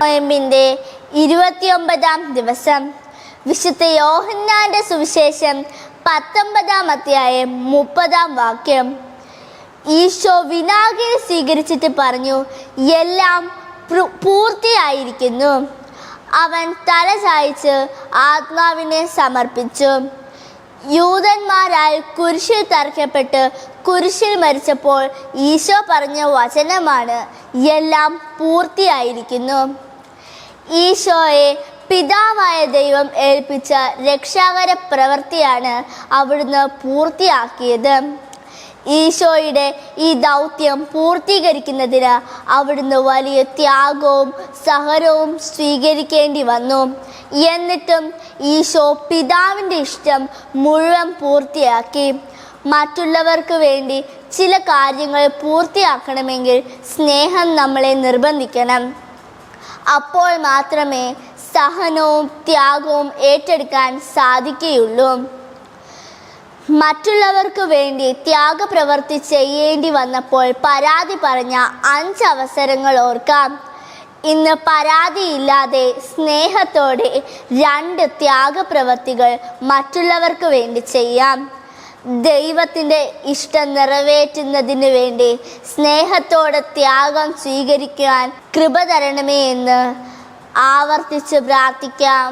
നോയമ്പിന്റെ ഇരുപത്തിയൊമ്പതാം ദിവസം. വിശുദ്ധ യോഹന്നാന്റെ സുവിശേഷം പത്തൊമ്പതാം അധ്യായം മുപ്പതാം വാക്യം. ഈശോ വിനാഗിരി സ്വീകരിച്ചിട്ട് പറഞ്ഞു എല്ലാം പൂർത്തിയായിരിക്കുന്നു. അവൻ തല ചായച്ച് ആത്മാവിനെ സമർപ്പിച്ചു. യൂതന്മാരാൽ കുരിശിൽ തറയ്ക്കപ്പെട്ട് കുരിശിൽ മരിച്ചപ്പോൾ ഈശോ പറഞ്ഞ വചനമാണ് എല്ലാം പൂർത്തിയായിരിക്കുന്നു. ഈശോയെ പിതാവായ ദൈവം ഏൽപ്പിച്ച രക്ഷാകര പ്രവൃത്തിയാണ് അവിടുന്ന് പൂർത്തിയാക്കിയത്. ഈശോയുടെ ഈ ദൗത്യം പൂർത്തീകരിക്കുന്നതിന് അവിടുന്ന് വലിയ ത്യാഗവും സഹനവും സ്വീകരിക്കേണ്ടി വന്നു. എന്നിട്ടും ഈശോ പിതാവിന്റെ ഇഷ്ടം മുഴുവൻ പൂർത്തിയാക്കി. മറ്റുള്ളവർക്ക് വേണ്ടി ചില കാര്യങ്ങൾ പൂർത്തിയാക്കണമെങ്കിൽ സ്നേഹം നമ്മളെ നിർബന്ധിക്കണം. അപ്പോൾ മാത്രമേ സഹനവും ത്യാഗവും ഏറ്റെടുക്കാൻ സാധിക്കുകയുള്ളൂ. മറ്റുള്ളവർക്ക് വേണ്ടി ത്യാഗപ്രവൃത്തി ചെയ്യേണ്ടി വന്നപ്പോൾ പരാതി പറഞ്ഞ അഞ്ച് അവസരങ്ങൾ ഓർക്കാം. ഇന്ന് പരാതിയില്ലാതെ സ്നേഹത്തോടെ രണ്ട് ത്യാഗപ്രവൃത്തികൾ മറ്റുള്ളവർക്ക് വേണ്ടി ചെയ്യാം. ദൈവത്തിന്റെ ഇഷ്ടം നിറവേറ്റുന്നതിന് വേണ്ടി സ്നേഹത്തോടെ ത്യാഗം സ്വീകരിക്കുവാൻ കൃപ തരണമേ എന്ന് ആവർത്തിച്ച് പ്രാർത്ഥിക്കാം.